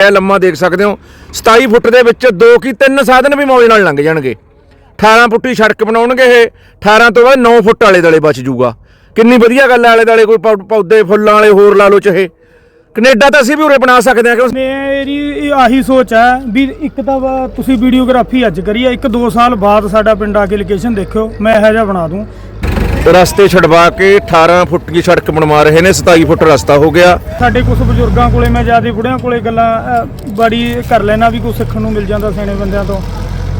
ਇਹ ਲੰਮਾ ਦੇਖ ਸਕਦੇ ਹੋ। 27 ਫੁੱਟ ਦੇ ਵਿੱਚ ਦੋ ਕੀ ਤਿੰਨ ਸਾਧਨ ਵੀ ਮੌਜ ਨਾਲ ਲੰਘ ਜਾਣਗੇ। 18 ਫੁੱਟੀ ਸੜਕ ਬਣਾਉਣਗੇ ਇਹ। 18 ਤੋਂ ਬਾਅਦ 9 ਫੁੱਟ ਵਾਲੇ ਦਲੇ ਬਚ ਜੂਗਾ ਕਿੰਨੀ ਵਧੀਆ ਗੱਲ ਆਲੇ ਦਾਲੇ ਕੋਈ ਪੌਦੇ, ਫੁੱਲਾਂ ਵਾਲੇ ਹੋਰ ਲਾ ਲਓ ਚਾਹੇ ਕੈਨੇਡਾ ਤਾਂ ਅਸੀਂ ਵੀ ਉਰੇ ਬਣਾ ਸਕਦੇ ਹਾਂ, ਕਿਉਂ? ਮੇਰੀ ਆਹੀ ਸੋਚ ਹੈ ਵੀ ਇੱਕ ਤਾਂ ਤੁਸੀਂ ਵੀਡੀਓਗ੍ਰਾਫੀ ਅੱਜ ਕਰੀ ਹੈ। ਇੱਕ ਦੋ ਸਾਲ ਬਾਅਦ ਸਾਡਾ ਪਿੰਡ ਆ ਕੇ ਲੋਕੇਸ਼ਨ ਦੇਖਿਓ। ਮੈਂ ਇਹੋ ਜਿਹਾ ਬਣਾ ਦੂੰ। ਰਸਤੇ ਛਡਵਾ ਕੇ 18 ਫੁੱਟ ਦੀ ਸੜਕ ਬਣਵਾ ਰਹੇ ਨੇ 27 ਫੁੱਟ ਰਸਤਾ ਹੋ ਗਿਆ। ਸਾਡੇ ਕੁਝ ਬਜ਼ੁਰਗਾਂ ਕੋਲੇ ਮੈਂ ਜ਼ਿਆਦਾ ਬੁੜਿਆਂ ਕੋਲੇ ਗੱਲਾਂ ਅ, ਬੜੀ ਕਰ ਲੈਣਾ ਵੀ ਕੁਝ ਸਿੱਖਣ ਨੂੰ ਮਿਲ ਜਾਂਦਾ ਸਿਆਣੇ ਬੰਦਿਆਂ ਤੋਂ।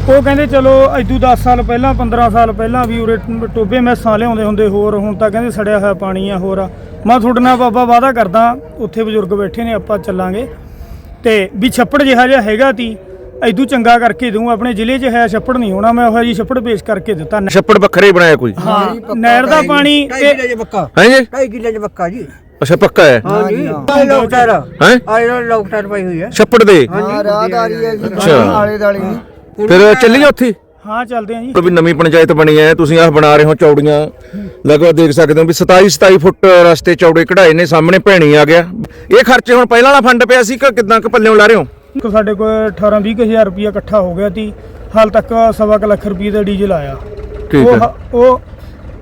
ਉਹ ਕਹਿੰਦੇ ਚਲੋ ਇਦੋਂ 10 ਸਾਲ ਪਹਿਲਾਂ 15 ਸਾਲ ਪਹਿਲਾਂ ਵੀ ਉਰੇ ਟੋਬੇ ਮੈਸਾਂ ਲਿਆਉਂਦੇ ਹੁੰਦੇ ਹੋਰ ਹੁਣ ਤਾਂ ਕਹਿੰਦੇ ਸੜਿਆ ਹੋਇਆ ਪਾਣੀ ਆ ਹੋਰ ਆ। ਮੈਂ ਤੁਹਾਡੇ ਨਾਲ ਬਾਬਾ ਵਾਅਦਾ ਕਰਦਾ ਉੱਥੇ ਬਜ਼ੁਰਗ ਬੈਠੇ ਨੇ ਆਪਾਂ ਚੱਲਾਂਗੇ। ਤੇ ਵੀ ਛੱਪੜ ਜਿਹਾ ਜਿਹਾ ਹੈਗਾ ਤੀ ਇਦੋਂ ਚੰਗਾ ਕਰਕੇ ਦੂੰ ਆਪਣੇ ਜ਼ਿਲ੍ਹੇ 'ਚ ਹੈ ਛੱਪੜ ਨਹੀਂ ਹੋਣਾ ਮੈਂ ਉਹੋ ਜੀ ਛੱਪੜ ਪੇਸ਼ ਕਰਕੇ ਦਿੱਤਾ। ਛੱਪੜ ਵੱਖਰੇ ਹੀ ਬਣਾਇਆ ਕੋਈ? ਹਾਂ। ਨਹਿਰ ਦਾ ਪਾਣੀ ਤੇ ਕਿੱਲੇ ਚ ਪੱਕਾ। ਹੈ ਜੀ? ਢਾਈ ਕਿੱਲੇ ਚ ਪੱਕਾ ਜੀ। ਅੱਛਾ ਪੱਕਾ ਹੈ? ਹਾਂ ਜੀ। ਆਹ ਲੋਕਟਰ ਹੈ ਆਹ ਲੋਕਟਰ ਪਈ ਹੋਈ ਹੈ। ਛੱਪੜ ਦੇ? ਹਾਂ ਰਾਹਦਾਰੀ ਹੈ ਜੀ। ਅੱਛਾ। ਆਲੇ ਦਾਲੇ ਦੀ ਫਿਰ ਚੱਲੀਏ ਉੱਥੇ? ਹਾਂ ਚੱਲਦੇ ਆਂ ਜੀ। ਵੀ ਨਵੀਂ ਪੰਚਾਇਤ ਬਣੀ ਹੈ ਤੁਸੀਂ ਆਹ ਬਣਾ ਰਹੇ ਹੋ ਚੌੜੀਆਂ। ਲਗਭਗ ਦੇਖ ਸਕਦੇ ਹੋ ਵੀ 27 27 ਫੁੱਟ ਰਸਤੇ ਚੌੜੇ ਕਢਾਏ ਨੇ ਸਾਹਮਣੇ ਭੈਣੀ ਆ ਗਿਆ। ਇਹ ਖਰਚੇ ਹੁਣ ਪਹਿਲਾਂ ਵਾਲਾ ਫੰਡ ਪਿਆ ਸੀ ਕਿ ਕਿਦਾਂ ਕਿ ਪੱਲਿਓਂ ਲਾ ਰਹੇ ਹੋ? ਸਾਡੇ ਕੋਲ 18 20 ਹਜ਼ਾਰ ਰੁਪਇਆ ਇਕੱਠਾ ਹੋ ਗਿਆ ਸੀ। ਹਾਲ ਤੱਕ ਸਵਾ ਕੁ ਲੱਖ ਰੁਪਏ ਦਾ ਡੀਜ਼ਲ ਆਇਆ। ਠੀਕ ਉਹ ਹੈ। ਉਹ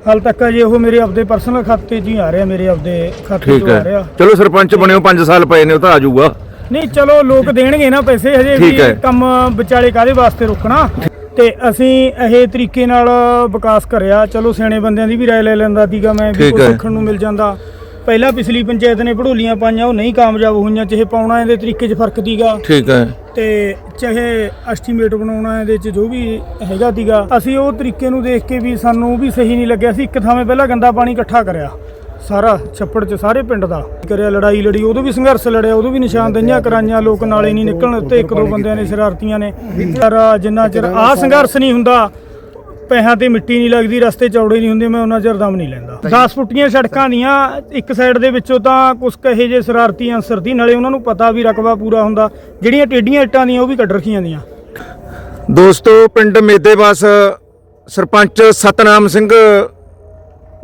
ਹਾਲ ਤੱਕ ਜੇ ਉਹ ਮੇਰੇ ਆਪਦੇ ਪਰਸਨਲ ਖਾਤੇ 'ਚ ਹੀ ਆ ਰਿਹਾ ਮੇਰੇ ਆਪਦੇ ਖਾਤੇ ਠੀਕ 'ਚੋਂ ਆ ਹੈ ਰਿਹਾ। ਚਲੋ ਸਰਪੰਚ ਬਣਿਓ 5 ਸਾਲ ਪਏ ਨੇ ਉਹ ਤਾਂ ਆ ਜਾਊਗਾ। ਨਹੀਂ ਚਲੋ ਲੋਕ ਦੇਣਗੇ ਨਾ ਪੈਸੇ ਹਜੇ ਵੀ ਠੀਕ ਹੈ। ਕੰਮ ਵਿਚਾਲੇ ਕਾਦੇ ਵਾਸਤੇ ਰੁਕਣਾ? ਤੇ ਅਸੀਂ ਇਹ ਤਰੀਕੇ ਨਾਲ ਵਿਕਾਸ ਕਰਿਆ। ਚਲੋ ਸਿਆਣੇ ਬੰਦਿਆਂ ਦੀ ਵੀ ਰਾਏ ਲੈ ਲੈਂਦਾ ਸੀਗਾ ਮੈਂ ਵੀ ਠੀਕ ਹੈ। ਸਿੱਖਣ ਨੂੰ ਮਿਲ ਜਾਂਦਾ। ਪਹਿਲਾਂ ਪਿਛਲੀ ਪੰਚਾਇਤ ਨੇ ਭੜੋਲੀਆਂ ਪਾਈਆਂ ਉਹ ਨਹੀਂ ਕਾਮਯਾਬ ਹੋਈਆਂ ਚਾਹੇ ਪਾਉਣਾ ਇਹਦੇ ਤਰੀਕੇ 'ਚ ਫ਼ਰਕ ਸੀਗਾ ਠੀਕ ਹੈ। ਤੇ ਚਾਹੇ ਐਸਟੀਮੇਟ ਬਣਾਉਣਾ ਇਹਦੇ ਚ ਜੋ ਵੀ ਹੈਗਾ ਤੀਗਾ ਅਸੀਂ ਉਹ ਤਰੀਕੇ ਨੂੰ ਦੇਖ ਕੇ ਵੀ ਸਾਨੂੰ ਵੀ ਸਹੀ ਨਹੀਂ ਲੱਗਿਆ। ਸੀ ਇੱਕ ਥਾਵੇਂ ਪਹਿਲਾਂ ਗੰਦਾ ਪਾਣੀ ਇਕੱਠਾ ਕਰਿਆ। ਸਾਰਾ ਛੱਪੜ ਚ ਸਾਰੇ ਪਿੰਡ ਦਾ ਕਰਿਆ ਲੜਾਈ ਲੜੀ ਉਦੋਂ ਵੀ ਸੰਘਰਸ਼ ਲੜਿਆ ਉਦੋਂ ਵੀ ਨਿਸ਼ਾਨਦੇਹੀਆਂ ਕਰਾਈਆਂ ਲੋਕ ਨਾਲੇ ਨਹੀਂ ਨਿਕਲਣ ਦਿੱਤੇ। ਇੱਕ ਦੋ ਬੰਦਿਆਂ ਨੇ ਸ਼ਰਾਰਤੀਆਂ ਨੇ। ਪਰ ਜਿੰਨਾ ਚਿਰ ਆਹ ਸੰਘਰਸ਼ ਨਹੀਂ ਹੁੰਦਾ ਪੈਸਿਆਂ ਤੇ ਮਿੱਟੀ ਨਹੀਂ ਲੱਗਦੀ ਰਸਤੇ ਚੌੜੇ ਨਹੀਂ ਹੁੰਦੇ ਮੈਂ ਉਹਨਾਂ ਚਿਰ ਦਮ ਨਹੀਂ ਲੈਂਦਾ। 10 ਫੁੱਟੀਆਂ ਸੜਕਾਂ ਦੀਆਂ ਇੱਕ ਸਾਈਡ ਦੇ ਵਿੱਚੋਂ ਤਾਂ ਕੁਝ ਕਹੇ ਜੇ ਸ਼ਰਾਰਤੀ ਅਨਸਰ ਦੀ ਨਾਲੇ ਉਹਨਾਂ ਨੂੰ ਪਤਾ ਵੀ ਰਕਬਾ ਪੂਰਾ ਹੁੰਦਾ। ਜਿਹੜੀਆਂ ਟੇਡੀਆਂ ਇੱਟਾਂ ਦੀਆਂ ਉਹ ਵੀ ਕੱਢ ਰੱਖੀਆਂ ਦੀਆਂ। ਦੋਸਤੋ ਪਿੰਡ ਮੇਦੇਵਾਸ ਸਰਪੰਚ ਸਤਨਾਮ ਸਿੰਘ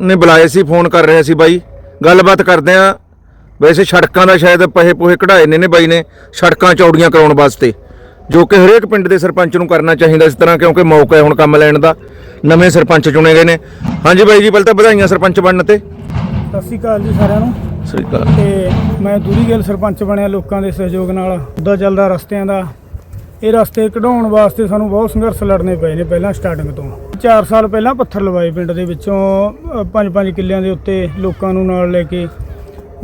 ਨੇ ਬੁਲਾਏ ਸੀ ਫੋਨ ਕਰ ਰਿਹਾ ਸੀ ਬਾਈ। ਗੱਲਬਾਤ ਕਰਦੇ ਆ। ਵੈਸੇ ਸੜਕਾਂ ਦਾ ਸ਼ਾਇਦ ਪਹੇ ਪੋਹੇ ਕਢਾਏ ਨੇ ਨੇ ਬਾਈ ਨੇ ਸੜਕਾਂ ਚੌੜੀਆਂ ਕਰਾਉਣ ਵਾਸਤੇ। ਜੋ ਕਿ ਹਰੇਕ ਪਿੰਡ ਦੇ ਸਰਪੰਚ ਨੂੰ ਕਰਨਾ ਚਾਹੀਦਾ ਇਸ ਤਰ੍ਹਾਂ ਕਿਉਂਕਿ ਮੌਕਾ ਹੈ ਹੁਣ ਕੰਮ ਲੈਣ ਦਾ। ਨਵੇਂ ਸਰਪੰਚ ਚੁਣੇ ਗਏ ਨੇ। ਹਾਂਜੀ ਬਾਈ ਜੀ ਪਹਿਲਾਂ ਤਾਂ ਵਧਾਈਆਂ ਸਰਪੰਚ ਬਣਨ ਤੇ। ਸਤਿ ਸ਼੍ਰੀ ਅਕਾਲ ਜੀ ਸਾਰਿਆਂ ਨੂੰ। ਸਹੀ ਗੱਲ ਤੇ ਮੈਂ ਦੂਰੀ ਗਿੱਲ ਸਰਪੰਚ ਬਣਿਆ ਲੋਕਾਂ ਦੇ ਸਹਿਯੋਗ ਨਾਲ। ਦਾ ਚੱਲਦਾ ਰਸਤਿਆਂ ਦਾ। ਇਹ ਰਸਤੇ ਕਢਾਉਣ ਵਾਸਤੇ ਸਾਨੂੰ ਬਹੁਤ ਸੰਘਰਸ਼ ਲੜਨੇ ਪਏ ਨੇ ਪਹਿਲਾਂ ਸਟਾਰਟਿੰਗ ਤੋਂ। 4 ਸਾਲ ਪਹਿਲਾਂ ਪੱਥਰ ਲਵਾਏ ਪਿੰਡ ਦੇ ਵਿੱਚੋਂ 5-5 ਕਿੱਲਿਆਂ ਦੇ ਉੱਤੇ ਲੋਕਾਂ ਨੂੰ ਨਾਲ ਲੈ ਕੇ।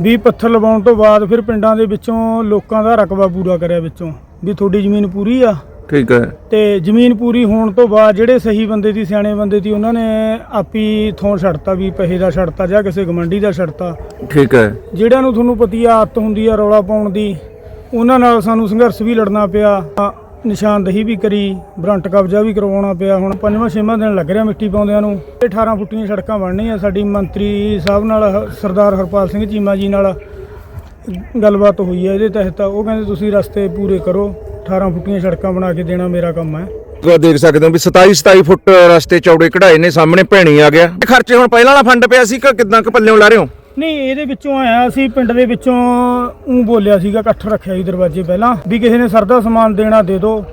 ਵੀ ਪੱਥਰ ਲਵਾਉਣ ਤੋਂ ਬਾਅਦ ਫਿਰ ਪਿੰਡਾਂ ਦੇ ਵਿੱਚੋਂ ਲੋਕਾਂ ਦਾ ਰਕਬਾ ਪੂਰਾ ਕਰਿਆ ਵਿੱਚੋਂ। ਵੀ ਤੁਹਾਡੀ ਜ਼ਮੀਨ ਪੂਰੀ ਆ। ਠੀਕ ਹੈ। ਤੇ ਜ਼ਮੀਨ ਪੂਰੀ ਹੋਣ ਤੋਂ ਬਾਅਦ ਜਿਹੜੇ ਸਹੀ ਬੰਦੇ ਦੀ ਸਿਆਣੇ ਬੰਦੇ ਦੀ ਉਹਨਾਂ ਨੇ ਆਪੀ ਥੋਂ ਛੱਡਤਾ ਵੀ ਪੈਸੇ ਦਾ ਛੱਡਤਾ ਜਾਂ ਕਿਸੇ ਗਮੰਡੀ ਦਾ ਛੱਡਤਾ। ਠੀਕ ਹੈ। ਜਿਹੜਿਆਂ ਨੂੰ ਤੁਹਾਨੂੰ ਪਤੀ ਆ ਆਦਤ ਹੁੰਦੀ ਆ ਰੌਲਾ ਪਾਉਣ ਦੀ ਉਹਨਾਂ ਨਾਲ ਸਾਨੂੰ ਸੰਘਰਸ਼ ਵੀ ਲੜਨਾ ਪਿਆ ਨਿਸ਼ਾਨਦਹੀ ਵੀ ਕਰੀ ਬਰੰਟ ਕਬਜ਼ਾ ਵੀ ਕਰਵਾਉਣਾ ਪਿਆ। ਹੁਣ ਪੰਜਵਾਂ ਛੇਵਾਂ ਦਿਨ ਲੱਗ ਰਿਹਾ ਮਿੱਟੀ ਪਾਉਂਦਿਆਂ ਨੂੰ। ਇਹ 18 ਫੁੱਟੀਆਂ ਸੜਕਾਂ ਬਣਨੀਆਂ ਸਾਡੀ ਮੰਤਰੀ ਸਾਹਿਬ ਨਾਲ ਸਰਦਾਰ ਹਰਪਾਲ ਸਿੰਘ ਚੀਮਾ ਜੀ ਨਾਲ। ਗੱਲਬਾਤ ਹੋਈ ਹੈ ਇਹਦੇ ਤਹਿਤ ਉਹ ਕਹਿੰਦੇ ਤੁਸੀਂ ਰਸਤੇ ਪੂਰੇ ਕਰੋ 18 ਫੁੱਟੀਆਂ ਸੜਕਾਂ ਬਣਾ ਕੇ ਦੇਣਾ ਮੇਰਾ ਕੰਮ ਹੈ। ਤੁਸੀਂ ਦੇਖ ਸਕਦੇ ਹੋ ਵੀ 27 27 ਫੁੱਟ ਰਸਤੇ ਚੌੜੇ ਕਢਾਏ ਨੇ ਸਾਹਮਣੇ ਭੈਣੀ ਆ ਗਿਆ। ਖਰਚੇ ਹੁਣ ਪਹਿਲਾਂ ਵਾਲਾ ਫੰਡ ਪਿਆ ਸੀ ਕਿ ਕਿਦਾਂ ਕਿ ਪੱਲਿਓਂ ਲਾ ਰਹੇ ਹੋ? ਨਹੀਂ ਇਹਦੇ ਵਿੱਚੋਂ ਆਇਆ ਸੀ ਪਿੰਡ ਦੇ ਵਿੱਚੋਂ ਉਹ ਬੋਲਿਆ ਸੀਗਾ ਇਕੱਠ ਰੱਖਿਆ ਸੀ ਦਰਵਾਜ਼ੇ ਪਹਿਲਾਂ ਵੀ ਕਿਸੇ ਨੇ ਸਰਦਾ ਸਮਾਨ ਦੇਣਾ ਦੇ ਦਿਓ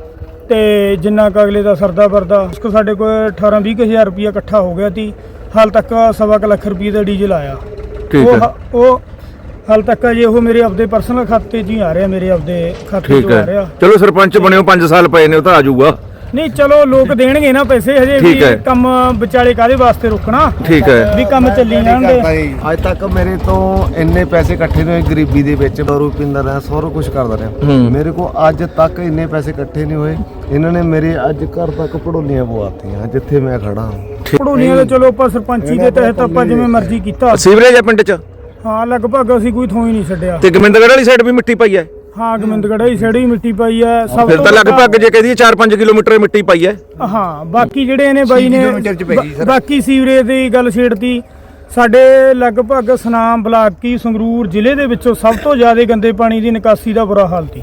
ਤੇ ਜਿੰਨਾ ਕੁ ਅਗਲੇ ਦਾ ਸਰਦਾ ਵਰਦਾ ਉਸ ਕੋ ਸਾਡੇ ਕੋਲ 18 20 ਹਜ਼ਾਰ ਰੁਪਇਆ ਇਕੱਠਾ ਹੋ ਗਿਆ ਸੀ ਹਾਲ ਤੱਕ ਸਵਾ ਕੁ ਲੱਖ ਰੁਪਏ ਦਾ ਡੀਜ਼ਲ ਆਇਆ। ਠੀਕ ਹ- ਉਹ ਹਾਲ ਤੱਕ ਜੇ ਉਹ ਮੇਰੇ ਆਪਦੇ ਪਰਸਨਲ ਖਾਤੇ 'ਚ ਹੀ ਆ ਰਿਹਾ ਮੇਰੇ ਆਪਦੇ ਖਾਤੇ ਠੀਕ 'ਚੋਂ ਆ ਹੈ ਰਿਹਾ। ਚਲੋ ਸਰਪੰਚ ਬਣਿਓ 5 ਸਾਲ ਪਏ ਨੇ ਉਹ ਤਾਂ ਆ ਜਾਊਗਾ। ਨਹੀਂ ਚਲੋ ਲੋਕ ਦੇਣਗੇ ਨਾ ਪੈਸੇ ਹਜੇ ਠੀਕ ਹੈ। ਵੀ ਕੰਮ ਵਿਚਾਲੇ ਕਾਦੇ ਵਾਸਤੇ ਰੁਕਣਾ? ਠੀਕ ਹੈ। ਵੀ ਕੰਮ ਚੱਲੀ ਜਾਣਗੇ। ਅੱਜ ਤੱਕ ਮੇਰੇ ਤੋਂ ਇੰਨੇ ਪੈਸੇ ਇਕੱਠੇ ਨਹੀਂ ਹੋਏ ਗਰੀਬੀ ਦੇ ਵਿੱਚ ਦਾਰੂ ਪੀਂਦਾ ਰਿਹਾ ਸਾਰਾ ਕੁਝ ਕਰਦਾ ਰਿਹਾ। ਹੂੰ। ਮੇਰੇ ਕੋ ਅੱਜ ਤੱਕ ਇੰਨੇ ਪੈਸੇ ਇਕੱਠੇ ਨਹੀਂ ਹੋਏ। ਇਹਨਾਂ ਨੇ ਮੇਰੇ ਅੱਜ ਘਰ ਤੱਕ ਪੜੋਲੀਆਂ ਪਵਾਤੀਆਂ ਜਿੱਥੇ ਮੈਂ ਖੜਾ ਹਾਂ। ਪੜੋਲੀਆਂ ਦੇ ਚਲੋ ਆਪਾਂ ਸਰਪੰਚੀ ਦੇ ਤਹਿਤ ਆਪਾਂ ਜਿਵੇਂ ਮਰਜ਼ੀ ਕੀਤਾ। ਸੀਵਰੇਜ ਹੈ ਪਿੰਡ 'ਚ? ਹਾਂ ਲਗਭਗ ਅਸੀਂ ਕੋਈ ਥੋਂ ਹੀ ਨਹੀਂ ਛੱਡਿਆ। ਤੇ ਗੋਬਿੰਦਗੜ੍ਹ ਵਾਲੀ ਸਾਈਡ ਵੀ ਮਿੱਟੀ ਪਈ ਹੈ? ਹਾਂ ਗੋਬਿੰਦਗੜ੍ਹ ਹੀ ਛੜੀ ਮਿੱਟੀ ਪਾਈ ਹੈ ਸਭ ਫਿਰ ਤੋਂ ਤਾਂ ਲਗਭਗ ਜੇ ਕਹਦੀਏ 4-5 ਕਿਲੋਮੀਟਰ ਮਿੱਟੀ ਪਈ ਹੈ। ਹਾਂ ਬਾਕੀ ਜਿਹੜੇ ਨੇ ਬਾਈ ਨੇ ਕਿਲੋਮੀਟਰ ਚ ਪੈ ਗਈ ਸਰ। ਬਾ- ਬਾਕੀ ਸੀਵਰੇਜ ਦੀ ਗੱਲ ਛੇੜਤੀ ਸਾਡੇ ਲਗਭਗ ਸਨਾਮ ਬਲਾਕ ਕੀ ਸੰਗਰੂਰ ਜ਼ਿਲ੍ਹੇ ਦੇ ਵਿੱਚੋਂ ਸਭ ਤੋਂ ਜ਼ਿਆਦਾ ਗੰਦੇ ਪਾਣੀ ਦੀ ਨਿਕਾਸੀ ਦਾ ਬੁਰਾ ਹਾਲ ਸੀ।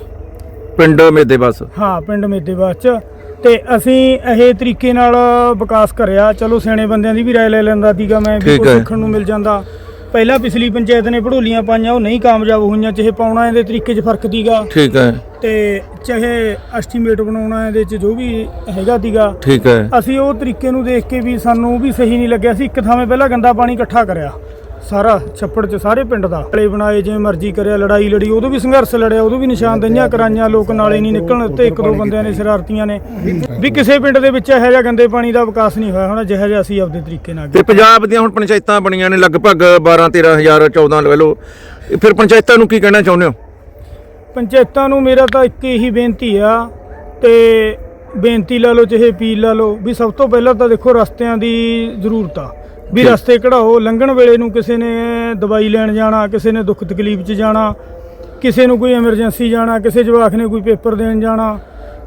ਪਿੰਡ ਮੇਦੇ ਬਸ ਹਾਂ ਪਿੰਡ ਮੇਦੇਵਾਸ ਚ। ਤੇ ਅਸੀਂ ਇਹ ਤਰੀਕੇ ਨਾਲ ਵਿਕਾਸ ਕਰਿਆ ਚਲੋ ਸਿਆਣੇ ਬੰਦਿਆਂ ਦੀ ਵੀ ਰਾਏ ਲੈ ਲੈਂਦਾ ਸੀਗਾ ਮੈਂ ਵੀ ਠੀਕ ਕੁਛ ਹੈ। ਸਿੱਖਣ ਨੂੰ ਮਿਲ ਜਾਂਦਾ। ਪਹਿਲਾਂ ਪਿਛਲੀ ਪੰਚਾਇਤ ਨੇ ਭੜੋਲੀਆਂ ਪਾਈਆਂ ਉਹ ਨਹੀਂ ਕਾਮਯਾਬ ਹੋਈਆਂ ਚਾਹੇ ਪਾਉਣਾ ਇਹਦੇ ਤਰੀਕੇ 'ਚ ਫ਼ਰਕ ਦੀਗਾ। ਠੀਕ ਹੈ। ਤੇ ਚਾਹੇ ਐਸਟੀਮੇਟ ਬਣਾਉਣਾ ਇਹਦੇ 'ਚ ਜੋ ਵੀ ਹੈਗਾ ਦੀਗਾ। ਠੀਕ ਹੈ। ਅਸੀਂ ਉਹ ਤਰੀਕੇ ਨੂੰ ਦੇਖ ਕੇ ਵੀ ਸਾਨੂੰ ਵੀ ਸਹੀ ਨਹੀਂ ਲੱਗਿਆ ਸੀ ਇੱਕ ਥਾਵੇਂ ਪਹਿਲਾਂ ਗੰਦਾ ਪਾਣੀ ਇਕੱਠਾ ਕਰਿਆ। ਸਾਰਾ ਛੱਪੜ 'ਚ ਸਾਰੇ ਪਿੰਡ ਦਾ। ਨਾਲੇ ਬਣਾਏ ਜਿਵੇਂ ਮਰਜ਼ੀ ਕਰਿਆ ਲੜਾਈ ਲੜੀ ਉਦੋਂ ਵੀ ਸੰਘਰਸ਼ ਲੜਿਆ ਉਦੋਂ ਵੀ ਨਿਸ਼ਾਨਦੇਹੀਆਂ ਕਰਾਈਆਂ ਲੋਕ ਨਾਲੇ ਨਹੀਂ ਨਿਕਲਣ ਦਿੱਤੇ ਇੱਕ ਦੋ ਬੰਦਿਆਂ ਨੇ ਸ਼ਰਾਰਤੀਆਂ ਨੇ। ਵੀ ਕਿਸੇ ਪਿੰਡ ਦੇ ਵਿੱਚ ਇਹੋ ਜਿਹਾ ਗੰਦੇ ਪਾਣੀ ਦਾ ਵਿਕਾਸ ਨਹੀਂ ਹੋਇਆ ਹੋਣਾ ਜਿਹੋ ਜਿਹਾ ਅਸੀਂ ਆਪਦੇ ਤਰੀਕੇ ਨਾਲ ਤੇ ਪੰਜਾਬ ਦੀਆਂ ਹੁਣ ਪੰਚਾਇਤਾਂ ਬਣੀਆਂ ਨੇ ਲਗਭਗ 12 13000 14 ਲੈ ਲਓ। ਫਿਰ ਪੰਚਾਇਤਾਂ ਨੂੰ ਕੀ ਕਹਿਣਾ ਚਾਹੁੰਦੇ ਹੋ? ਪੰਚਾਇਤਾਂ ਨੂੰ ਮੇਰਾ ਤਾਂ ਇੱਕ ਇਹੀ ਬੇਨਤੀ ਆ ਤੇ ਬੇਨਤੀ ਲਾ ਲਓ ਚਾਹੇ ਅਪੀਲ ਲਾ ਲਓ ਵੀ ਸਭ ਤੋਂ ਪਹਿਲਾਂ ਤਾਂ ਦੇਖੋ ਰਸਤਿਆਂ ਦੀ ਜ਼ਰੂਰਤ ਆ। ਵੀ। ਰਸਤੇ ਕਢਾਓ ਲੰਘਣ ਵੇਲੇ ਨੂੰ ਕਿਸੇ ਨੇ ਦਵਾਈ ਲੈਣ ਜਾਣਾ ਕਿਸੇ ਨੇ ਦੁੱਖ ਤਕਲੀਫ 'ਚ ਜਾਣਾ ਕਿਸੇ ਨੂੰ ਕੋਈ ਐਮਰਜੈਂਸੀ ਜਾਣਾ ਕਿਸੇ ਜਵਾਕ ਨੇ ਕੋਈ ਪੇਪਰ ਦੇਣ ਜਾਣਾ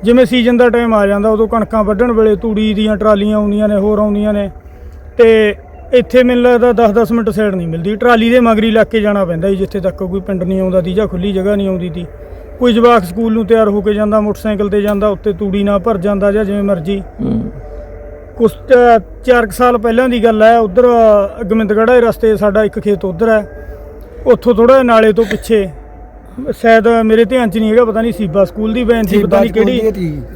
ਜਿਵੇਂ ਸੀਜ਼ਨ ਦਾ ਟਾਈਮ ਆ ਜਾਂਦਾ ਉਦੋਂ ਕਣਕਾਂ ਵੱਢਣ ਵੇਲੇ ਤੂੜੀ ਦੀਆਂ ਟਰਾਲੀਆਂ ਆਉਂਦੀਆਂ ਨੇ ਹੋਰ ਆਉਂਦੀਆਂ ਨੇ ਤੇ ਇੱਥੇ ਮੈਨੂੰ ਲੱਗਦਾ 10-10 ਮਿੰਟ ਸਾਈਡ ਨਹੀਂ ਮਿਲਦੀ। ਟਰਾਲੀ ਦੇ ਮਗਰੀ ਲੱਗ ਕੇ ਜਾਣਾ ਪੈਂਦਾ ਜੀ ਜਿੱਥੇ ਤੱਕ ਕੋਈ ਪਿੰਡ ਨਹੀਂ ਆਉਂਦਾ ਦੀ ਜਾਂ ਖੁੱਲੀ ਜਗ੍ਹਾ ਨਹੀਂ ਆਉਂਦੀ ਤੀ। ਕੋਈ ਜਵਾਕ ਸਕੂਲ ਨੂੰ ਤਿਆਰ ਹੋ ਕੇ ਜਾਂਦਾ ਮੋਟਰਸਾਈਕਲ ਤੇ ਜਾਂਦਾ ਉੱਤੇ ਤੂੜੀ ਨਾਲ ਭਰ ਜਾਂਦਾ ਜਾਂ ਜਿਵੇਂ ਮਰਜ਼ੀ। ਹੂੰ। ਕੁਛ ਅ, ਚਾਰ ਕੁ ਸਾਲ ਪਹਿਲਾਂ ਦੀ ਗੱਲ ਹੈ ਉਧਰ ਗੋਬਿੰਦਗੜ੍ਹ ਦੇ ਰਸਤੇ ਸਾਡਾ ਇੱਕ ਖੇਤ ਉਧਰ ਹੈ ਉੱਥੋਂ ਥੋੜਾ ਨਾਲੇ ਤੋਂ ਪਿੱਛੇ ਸ਼ਾਇਦ ਮੇਰੇ ਧਿਆਨ 'ਚ ਨਹੀਂ ਹੈਗਾ ਪਤਾ ਨਹੀਂ ਸੀਬਾ ਸਕੂਲ ਦੀ ਵੈਨ ਸੀ ਪਤਾ ਨਹੀਂ ਕਿਹੜੀ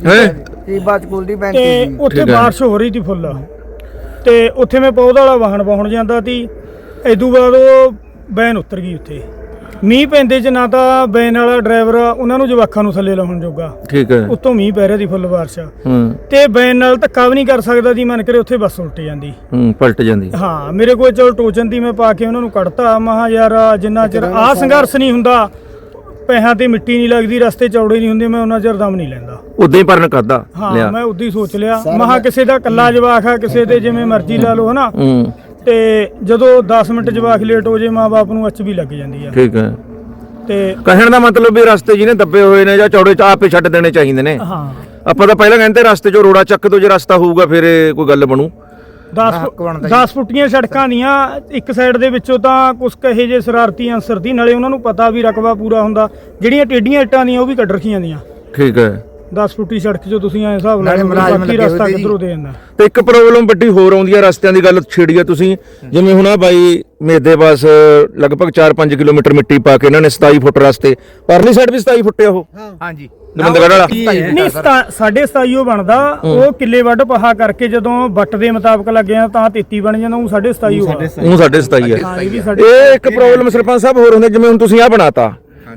ਹੈਂ? ਸੀਬਾ ਸਕੂਲ ਦੀ ਬੈਂਕ ਤੇ ਸੀ ਉੱਥੇ। ਬਾਰਿਸ਼ ਹੋ ਰਹੀ ਸੀ ਫੁੱਲ ਤੇ ਉੱਥੇ ਮੈਂ ਪੌਦ ਵਾਲਾ ਵਾਹਨ ਪਹੁੰਚ ਜਾਂਦਾ ਸੀ ਇਦੋਂ ਬਾਅਦ ਉਹ ਬੈਨ ਉਤਰ ਗਈ ਉੱਥੇ ਮੀਂਹ ਪੈਂਦੇ ਚ ਨਾ ਤਾਂ ਬੈਨ ਵਾਲਾ ਡਰਾਈਵਰ ਉਹਨਾਂ ਨੂੰ ਜਵਾਕਾਂ ਨੂੰ ਥੱਲੇ ਲਾਉਣ ਜੋਗਾ। ਠੀਕ ਹੈ। ਉੱਤੋਂ ਮੀਂਹ ਪੈ ਰਿਹਾ ਸੀ ਫੁੱਲ ਬਾਰਿਸ਼। ਹੂੰ। ਤੇ ਬੈਨ ਨਾਲ ਧੱਕਾ ਵੀ ਨਹੀਂ ਕਰ ਸਕਦਾ ਸੀ ਮਨ ਕਰੇ ਉੱਥੇ ਬੱਸ ਉਲਟ ਜਾਂਦੀ। ਹੂੰ ਪਲਟ ਜਾਂਦੀ। ਹਾਂ ਮੇਰੇ ਕੋਲ ਚਲ ਟੋਚਨ ਦੀ ਮੈਂ ਪਾ ਕੇ ਉਹਨਾਂ ਨੂੰ ਕੱਢਤਾ। ਮਹਾ ਯਾਰ ਜਿੰਨਾ ਚਿਰ ਆ ਸੰਘਰਸ਼ ਨਹੀਂ ਹੁੰਦਾ ਪੈਸਿਆਂ ਤੇ ਮਿੱਟੀ ਨਹੀਂ ਲੱਗਦੀ ਰਸਤੇ ਚੌੜੇ ਨਹੀਂ ਹੁੰਦੇ ਮੈਂ ਉਹਨਾਂ ਚਿਰ ਦਮ ਨਹੀਂ ਲੈਂਦਾ। ਉਦਾਂ ਹੀ ਪਰਨ ਕਰਦਾ। ਹਾਂ ਮੈਂ ਉਦੋਂ ਹੀ ਸੋਚ ਲਿਆ। ਮਹਾ ਕਿਸੇ ਦਾ ਕੱਲਾ ਜਵਾਕ ਆ ਕਿਸੇ ਦੇ ਜਿਵੇਂ ਮਰਜ਼ੀ ਲਾ ਲਓ ਹਨਾ। ਹੂੰ। ਤੇ ਜਦੋਂ 10 ਮਿੰਟ ਜਵਾਕ ਲੇਟ ਹੋ ਜੇ ਮਾਪੇ ਨੂੰ ਵੀ ਲੱਗ ਜਾਂਦੀ ਆ। ਠੀਕ ਹੈ। ਤੇ ਕਹਿਣ ਦਾ ਮਤਲਬ ਵੀ ਰਸਤੇ ਜਿਹਨੇ ਦੱਬੇ ਹੋਏ ਨੇ ਜਾਂ ਚੌੜੇ ਚ ਆਪੇ ਛੱਡ ਦੇਣੇ ਚਾਹੀਦੇ ਨੇ। ਹਾਂ। ਆਪਾਂ ਤਾਂ ਪਹਿਲਾਂ ਕਹਿੰਦੇ ਰਸਤੇ 'ਚੋਂ ਰੋੜਾ ਚੱਕ ਤੋਂ ਜੇ ਰਸਤਾ ਹੋਊਗਾ ਫਿਰ ਇਹ ਕੋਈ ਗੱਲ ਬਣੂ। 10 10 ਫੁੱਟੀਆਂ ਸੜਕਾਂ ਦੀਆਂ ਇੱਕ ਸਾਈਡ ਦੇ ਵਿੱਚੋਂ ਤਾਂ ਕੁਝ ਕਹੇ ਜੇ ਸ਼ਰਾਰਤੀ ਅੰਸਰ ਦੀ ਨਾਲੇ ਉਹਨਾਂ ਨੂੰ ਪਤਾ ਵੀ ਰਕਬਾ ਪੂਰਾ ਹੁੰਦਾ। ਜਿਹੜੀਆਂ ਟੇਡੀਆਂ ਇੱਟਾਂ ਦੀਆਂ ਉਹ ਵੀ ਕੱਢ ਰੱਖੀਆਂ ਦੀਆਂ ਠੀਕ ਹੈ। 10 ਫੁੱਟੀ ਸੜਕ 'ਚੋਂ ਤੁਸੀਂ ਐ ਹਿਸਾਬ ਲਾ ਨਾਲੇ ਲਓ ਮੁਲਾਜ਼ਮ ਬਾਕੀ ਲੱਗੇ ਰਸਤਾ ਹੋਏ। ਕਿੱਧਰੋਂ ਦੇ? ਜਾਂਦਾ ਤੇ ਇੱਕ ਪ੍ਰੋਬਲਮ ਵੱਡੀ ਹੋਰ ਆਉਂਦੀ ਹੈ ਰਸਤਿਆਂ ਦੀ ਗੱਲ ਛੇੜੀ ਹੈ ਤੁਸੀਂ। ਜਿਵੇਂ ਹੁਣ ਆ ਬਾਈ ਮੇਦੇ ਪਾਸ ਲਗਭਗ 4-5 ਕਿਲੋਮੀਟਰ ਮਿੱਟੀ ਪਾ ਕੇ ਇਹਨਾਂ ਨੇ 27 ਫੁੱਟ ਰਸਤੇ। ਪਰਲੀ ਸਾਈਡ ਵੀ 27 ਫੁੱਟ ਹੈ ਉਹ? ਹਾਂਜੀ। ਗੋਬਿੰਦਗੜ੍ਹ ਵਾਲਾ? ਨਹੀਂ ਸਤਾ- ਸਾਢੇ 27 ਉਹ ਬਣਦਾ। ਉਹ ਕਿੱਲੇ ਵੱਢ ਪਹਾ ਕਰਕੇ ਜਦੋਂ ਵੱਟ ਦੇ ਮੁਤਾਬਕ ਲੱਗਿਆ ਤਾਂ 33 ਬਣ ਜਾਂਦਾ ਉਹ ਸਾਢੇ 27 ਹੋਆ ਉਹ ਸਾਡੇ 27 ਹੈ ਹਾਂ ਇਹ ਵੀ ਸਾਡੇ ਇਹ ਇੱਕ ਪ੍ਰੋਬਲਮ ਸਰਪੰਚ ਸਾਹਿਬ ਹੋਰ ਹੁੰਦੇ ਜਿਵੇਂ ਹੁਣ ਤੁਸੀਂ ਆ ਬਣਾਤਾ।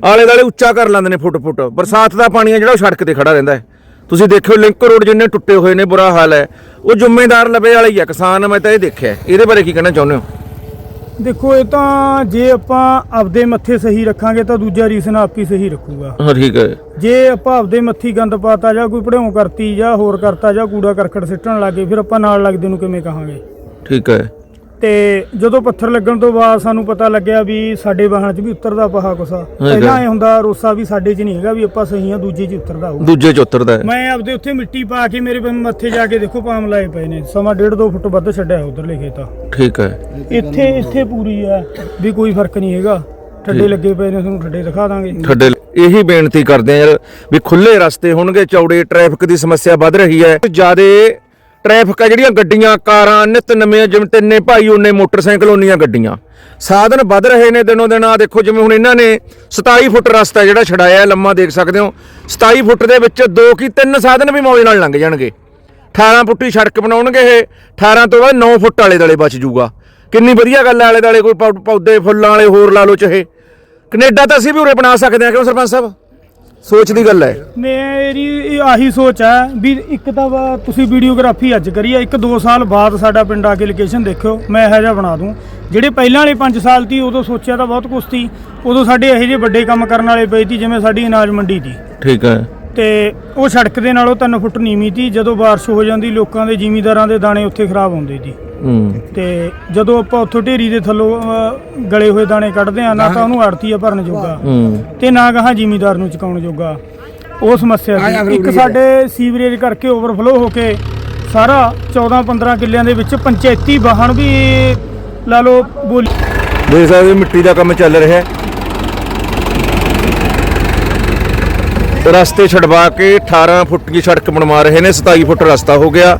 ਆਲੇ ਦਾਲੇ ਉੱਚਾ ਕਰ ਲੈਂਦੇ ਨੇ ਫੁੱਟ ਫੁੱਟ। ਬਰਸਾਤ ਦਾ ਪਾਣੀ ਹੈ ਜਿਹੜਾ ਉਹ ਸੜਕ ਤੇ ਖੜਾ ਰਹਿੰਦਾ ਹੈ। ਤੁਸੀਂ ਦੇਖਿਓ ਲਿੰਕ ਰੋਡ ਜਿੰਨੇ ਟੁੱਟੇ ਹੋਏ ਨੇ ਬੁਰਾ ਹਾਲ ਹੈ। ਉਹ ਜ਼ਿੰਮੇਦਾਰ ਲਵੇ ਵਾਲਾ ਹੀ ਹੈ ਕਿਸਾਨ ਮੈਂ ਤਾਂ ਇਹ ਦੇਖਿਆ। ਇਹਦੇ ਬਾਰੇ ਕੀ ਕਹਿਣਾ ਚਾਹੁੰਦੇ ਹੋ? ਦੇਖੋ ਇਹ ਤਾਂ ਜੇ ਆਪਾਂ ਆਪਦੇ ਮੱਥੇ ਸਹੀ ਰੱਖਾਂਗੇ ਤਾਂ ਦੂਜਾ ਰੀਸਨ ਆਪ ਹੀ ਸਹੀ ਰੱਖੂਗਾ। ਹਾਂ ਠੀਕ ਹੈ। ਜੇ ਆਪਾਂ ਆਪਦੇ ਮੱਥੀ ਗੰਦ ਪਾਤਾ ਜਾਂ ਕੋਈ ਭੜਿਓ ਕਰਤੀ ਜਾਂ ਹੋਰ ਕਰਤਾ ਜਾਂ ਕੂੜਾ ਕਰਕਟ ਸਿੱਟਣ ਲੱਗੇ ਫਿਰ ਆਪਾਂ ਨਾਲ ਲੱਗਦੇ ਨੂੰ ਕਿਵੇਂ ਕਹਾਂਗੇ? ਠੀਕ ਹੈ। ਤੇ ਜਦੋਂ ਪੱਥਰ ਲੱਗਣ ਤੋਂ ਬਾਅਦ ਸਾਨੂੰ ਪਤਾ ਲੱਗਿਆ ਵੀ ਸਾਡੇ ਵਾਹਨ 'ਚ ਵੀ ਉਤਰਦਾ ਪਹਾ ਕੁਸਾ। ਪਹਿਲਾਂ ਇਹ ਹੁੰਦਾ ਰੋਸਾ ਵੀ ਸਾਡੇ 'ਚ ਨਹੀਂ ਹੈਗਾ ਵੀ ਆਪਾਂ ਸਹੀ ਆ ਦੂਜੇ 'ਚ ਉਤਰਦਾ ਹੋਊ। ਦੂਜੇ ਚ ਉਤਰਦਾ ਮੈਂ ਆਪਦੇ ਉੱਥੇ ਮਿੱਟੀ ਪਾ ਕੇ ਮੇਰੇ ਮੱਥੇ ਜਾ ਕੇ ਦੇਖੋ ਪਾਮ ਲਾਏ ਪਏ ਨੇ। ਸਮਾਂ ਡੇਢ ਦੋ ਫੁੱਟ ਵੱਧ ਛੱਡਿਆ ਉਧਰਲੇ ਖੇਤਾ ਠੀਕ ਹੈ। ਇੱਥੇ ਇੱਥੇ ਪੂਰੀ ਆ ਵੀ ਕੋਈ ਫ਼ਰਕ ਨਹੀਂ ਹੈਗਾ। ਠੱਡੇ ਲੱਗੇ ਪਏ ਨੇ ਤੁਹਾਨੂੰ ਠੱਡੇ ਦਿਖਾ ਦਾਂਗੇ। ਤੁਹਾਡੇ ਇਹੀ ਬੇਨਤੀ ਕਰਦੇ ਆ ਯਾਰ ਵੀ ਖੁੱਲੇ ਰਸਤੇ ਹੋਣਗੇ ਚੌੜੇ ਟ੍ਰੈਫਿਕ ਦੀ ਸਮੱਸਿਆ ਵੱਧ ਰਹੀ ਹੈ। ਜਿਆਦੇ ਟ੍ਰੈਫਿਕ ਆ ਜਿਹੜੀਆਂ ਗੱਡੀਆਂ, ਕਾਰਾਂ, ਨਿਤ ਨਵੇਂ ਜਿਵੇਂ ਤਿੰਨੇ ਭਾਈ ਉਹਨੇ ਮੋਟਰਸਾਈਕਲ ਉਹਨੀਆਂ ਗੱਡੀਆਂ। ਸਾਧਨ ਵੱਧ ਰਹੇ ਨੇ ਦਿਨੋਂ ਦਿਨ, ਆ ਦੇਖੋ ਜਿਵੇਂ ਹੁਣ ਇਹਨਾਂ ਨੇ 27 ਫੁੱਟ ਰਸਤਾ ਜਿਹੜਾ ਛਡਾਇਆ ਲੰਮਾ ਦੇਖ ਸਕਦੇ ਹੋ। 27 ਫੁੱਟ ਦੇ ਵਿੱਚ ਦੋ ਕੀ ਤਿੰਨ ਸਾਧਨ ਵੀ ਮੌਜ ਨਾਲ ਲੰਘ ਜਾਣਗੇ। 18 ਫੁੱਟੀ ਸੜਕ ਬਣਾਉਣਗੇ ਇਹ 18 ਤੋਂ ਬਾਅਦ 9 ਫੁੱਟ ਵਾਲੇ ਦਲੇ ਬਚ ਜੂਗਾ ਕਿੰਨੀ ਵਧੀਆ ਗੱਲ ਹੈ ਆਲੇ ਦਾਲੇ ਕੋਈ ਪੌਦੇ, ਫੁੱਲਾਂ ਵਾਲੇ ਹੋਰ ਲਾ ਲਓ ਚਾਹੇ। ਕੈਨੇਡਾ ਤਾਂ ਅਸੀਂ ਵੀ ਉਰੇ ਬਣਾ ਸਕਦੇ ਹਾਂ, ਕਿਉਂ ਸਰਪੰਚ ਸਾਹਿਬ? ਸੋਚ ਦੀ ਗੱਲ ਹੈ। ਮੇਰੀ ਇਹ ਆਹੀ ਸੋਚ ਹੈ ਵੀ ਇੱਕ ਤਾਂ ਵਾ ਤੁਸੀਂ ਵੀਡੀਓਗ੍ਰਾਫੀ ਅੱਜ ਕਰੀ ਆ ਇੱਕ 2 ਸਾਲ ਬਾਅਦ ਸਾਡਾ ਪਿੰਡ ਆ ਕੇ ਲੋਕੇਸ਼ਨ ਦੇਖਿਓ ਮੈਂ ਇਹੋ ਜਿਹਾ ਬਣਾ ਦੂੰ। ਜਿਹੜੇ ਪਹਿਲਾਂ ਵਾਲੇ 5 ਸਾਲ ਤੀ ਉਦੋਂ ਸੋਚਿਆ ਤਾਂ ਬਹੁਤ ਕੁਛ ਤੀ ਉਦੋਂ ਸਾਡੇ ਇਹੋ ਜਿਹੇ ਵੱਡੇ ਕੰਮ ਕਰਨ ਵਾਲੇ ਪਏ ਤੀ ਜਿਵੇਂ ਸਾਡੀ ਅਨਾਜ ਮੰਡੀ ਤੀ ਠੀਕ ਹੈ। ਤੇ ਉਹ ਸੜਕ ਦੇ ਨਾਲੋਂ 3 ਫੁੱਟ ਨੀਵੀਂ ਤੀ ਜਦੋਂ ਬਾਰਿਸ਼ ਹੋ ਜਾਂਦੀ ਲੋਕਾਂ ਦੇ ਜ਼ਿਮੀਂਦਾਰਾਂ ਦੇ ਦਾਣੇ ਉੱਥੇ ਖਰਾਬ ਹੁੰਦੇ ਸੀ। ਹੂੰ। ਤੇ ਜਦੋਂ ਆਪਾਂ ਉੱਥੋਂ ਢੇਰੀ ਦੇ ਥੱਲੋਂ ਅਹ, ਗਲੇ ਹੋਏ ਦਾਣੇ ਕੱਢਦੇ ਆ ਨਾ ਤਾਂ ਉਹਨੂੰ ਆੜਤੀ ਆ ਭਰਨ ਜੋਗਾ ਹੂੰ। ਤੇ ਨਾ ਗਾਹਾਂ ਜ਼ਿਮੀਂਦਾਰ ਨੂੰ ਚੁਕਾਉਣ ਜੋਗਾ। ਉਹ ਸਮੱਸਿਆ ਸੀ। ਇੱਕ ਸਾਡੇ ਸੀਵਰੇਜ ਕਰਕੇ ਓਵਰਫਲੋ ਹੋ ਕੇ ਸਾਰਾ 14 15 ਕਿੱਲਿਆਂ ਦੇ ਵਿੱਚ ਪੰਚਾਇਤੀ ਵਾਹਨ ਵੀ ਲਾ ਲਓ ਬੋਲੀ ਦੇਖ ਸਕਦੇ ਹੋ ਮਿੱਟੀ ਦਾ ਕੰਮ ਚੱਲ ਰਿਹਾ। ਹੈ ਰਸਤੇ ਛਡਵਾ ਕੇ 18 ਫੁੱਟ ਦੀ ਸੜਕ ਬਣਵਾ ਰਹੇ ਨੇ 27 ਫੁੱਟ ਰਸਤਾ ਹੋ ਗਿਆ।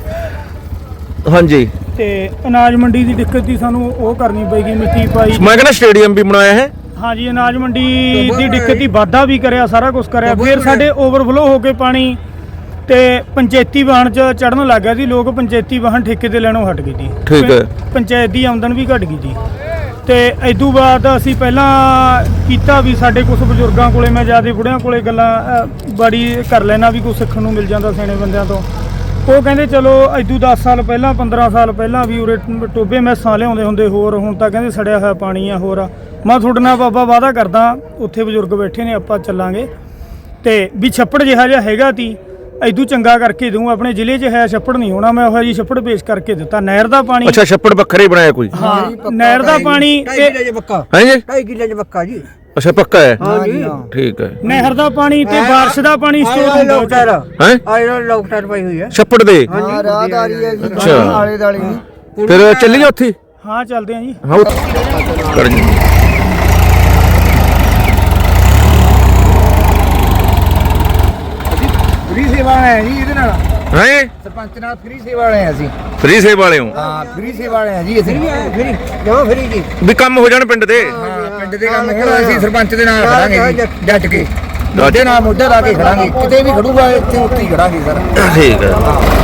ਹਾਂਜੀ। ਤੇ ਅਨਾਜ ਮੰਡੀ ਦੀ ਦਿੱਕਤ ਦੀ ਸਾਨੂੰ ਉਹ ਕਰਨੀ ਪਏਗੀ ਮਿੱਟੀ ਪਾਈ। ਮੈਂ ਕਹਿੰਦਾ ਸਟੇਡੀਅਮ ਵੀ ਬਣਾਇਆ ਹੈ ਹਾਂਜੀ ਅਨਾਜ ਮੰਡੀ ਦੀ ਦਿੱਕਤ ਦੀ ਵਾਧਾ ਵੀ ਕਰਿਆ ਸਾਰਾ ਕੁਝ ਕਰਿਆ। ਫਿਰ ਸਾਡੇ ਓਵਰਫਲੋ ਹੋ ਕੇ ਪਾਣੀ ਤੇ ਪੰਚਾਇਤੀ ਵਾਹਨ ਚ ਚੜਨ ਲੱਗ ਗਿਆ ਸੀ ਲੋਕ ਪੰਚਾਇਤੀ ਵਾਹਨ ਠੇਕੇ ਤੇ ਲੈਣੋਂ ਹਟ ਗਏ ਜੀ। ਠੀਕ ਹੈ। ਪੰਚਾਇਤ ਦੀ ਆਮਦਨ ਵੀ ਘਟ ਗਈ ਜੀ। ਤੇ ਇਦੋਂ ਬਾਅਦ ਅਸੀਂ ਪਹਿਲਾਂ ਕੀਤਾ ਵੀ ਸਾਡੇ ਕੁਝ ਬਜ਼ੁਰਗਾਂ ਕੋਲੇ ਮੈਂ ਜ਼ਿਆਦਾ ਬੁੜਿਆਂ ਕੋਲੇ ਗੱਲਾਂ ਅ, ਬੜੀ ਕਰ ਲੈਣਾ ਵੀ ਕੁਝ ਸਿੱਖਣ ਨੂੰ ਮਿਲ ਜਾਂਦਾ ਸਿਆਣੇ ਬੰਦਿਆਂ ਤੋਂ। ਉਹ ਕਹਿੰਦੇ ਚਲੋ ਇਦੋਂ 10 ਸਾਲ ਪਹਿਲਾਂ 15 ਸਾਲ ਪਹਿਲਾਂ ਵੀ ਉਰੇ ਟੋਬੇ ਮੈਸਾਂ ਲਿਆਉਂਦੇ ਹੁੰਦੇ ਹੋਰ ਹੁਣ ਤਾਂ ਕਹਿੰਦੇ ਸੜਿਆ ਹੋਇਆ ਪਾਣੀ ਆ ਹੋਰ ਆ। ਮੈਂ ਤੁਹਾਡੇ ਨਾਲ ਬਾਬਾ ਵਾਦਾ ਕਰਦਾ ਉੱਥੇ ਬਜ਼ੁਰਗ ਬੈਠੇ ਨੇ ਆਪਾਂ ਚੱਲਾਂਗੇ। ਤੇ ਵੀ ਛੱਪੜ ਜਿਹਾ ਜਿਹਾ ਹੈਗਾ ਤੀ ਇਦੋਂ ਚੰਗਾ ਕਰਕੇ ਦੂੰ ਆਪਣੇ ਜ਼ਿਲ੍ਹੇ 'ਚ ਹੈ ਛੱਪੜ ਨਹੀਂ ਹੋਣਾ ਮੈਂ ਉਹ ਜੀ ਛੱਪੜ ਪੇਸ਼ ਕਰਕੇ ਦਿੱਤਾ। ਨਹਿਰ ਦਾ ਪਾਣੀ ਅੱਛਾ ਛੱਪੜ ਵੱਖਰਾ ਬਣਾਇਆ ਕੋਈ? ਹਾਂ ਨਹਿਰ ਦਾ ਪਾਣੀ ਤੇ ਕਿੱਲੇ ਚ ਬੱਕਾ ਹੈ ਜੀ? ਢਾਈ ਕਿੱਲੇ ਚ ਬੱਕਾ ਜੀ। ਅੱਛਾ ਪੱਕਾ ਹੈ? ਹਾਂਜੀ। ਠੀਕ ਹੈ। ਨਹਿਰ ਦਾ ਪਾਣੀ ਤੇ ਬਾਰਿਸ਼ ਦਾ ਪਾਣੀ ਸਟੋਰ ਹੁੰਦਾ ਲੋਕ ਟਾਇਰ ਹੈ? ਆਏ ਲੋਕ ਟਾਇਰ ਪਾਈ ਹੋਈ ਹੈ। ਛੱਪੜ ਦੇ? ਹਾਂ ਰਾਹਦਾਰੀ ਹੈ ਜੀ। ਅੱਛਾ। ਆਲੇ ਦਾਲੀ ਨਹੀਂ ਫਿਰ ਚੱਲੀਏ ਉੱਥੇ? ਹਾਂ ਚੱਲਦੇ ਆਂ ਜੀ। ਹਾਂ ਉੱਥੇ। ਕਰ ਜੀ। ਫ੍ਰੀ ਸੇਵਾ ਹੈ ਜੀ ਇਹਦੇ ਨਾਲ? ਹੈ? ਸਰਪੰਚ ਨਾਲ ਫ੍ਰੀ ਸੇਵਾ ਵਾਲੇ ਆ ਅਸੀਂ। ਫ੍ਰੀ ਸੇਵਾ ਵਾਲੇ ਹੋ? ਹਾਂ ਫ੍ਰੀ ਸੇਵਾ ਵਾਲੇ ਆ ਜੀ ਅਸੀਂ। ਫਰੀ ਕਿਉਂ ਫਰੀ। ਜੀ। ਵੀ ਕੰਮ ਹੋ ਜਾਣ ਪਿੰਡ ਦੇ? ਹਾਂ ਪਿੰਡ ਦੇ ਕੰਮ ਹੁਣ ਅਸੀਂ ਸਰਪੰਚ ਦੇ ਨਾਲ ਖੜਾਂਗੇ ਜੀ ਡਟ ਕੇ। ਮੋਢੇ ਨਾਲ ਮੋਢਾ ਲਾ ਕੇ ਖੜਾਂਗੇ। ਕਿਤੇ ਵੀ ਖੜੂਗਾ ਇੱਥੇ ਹੀ ਖੜਾਂਗੇ ਸਰ। ਠੀਕ ਹੈ।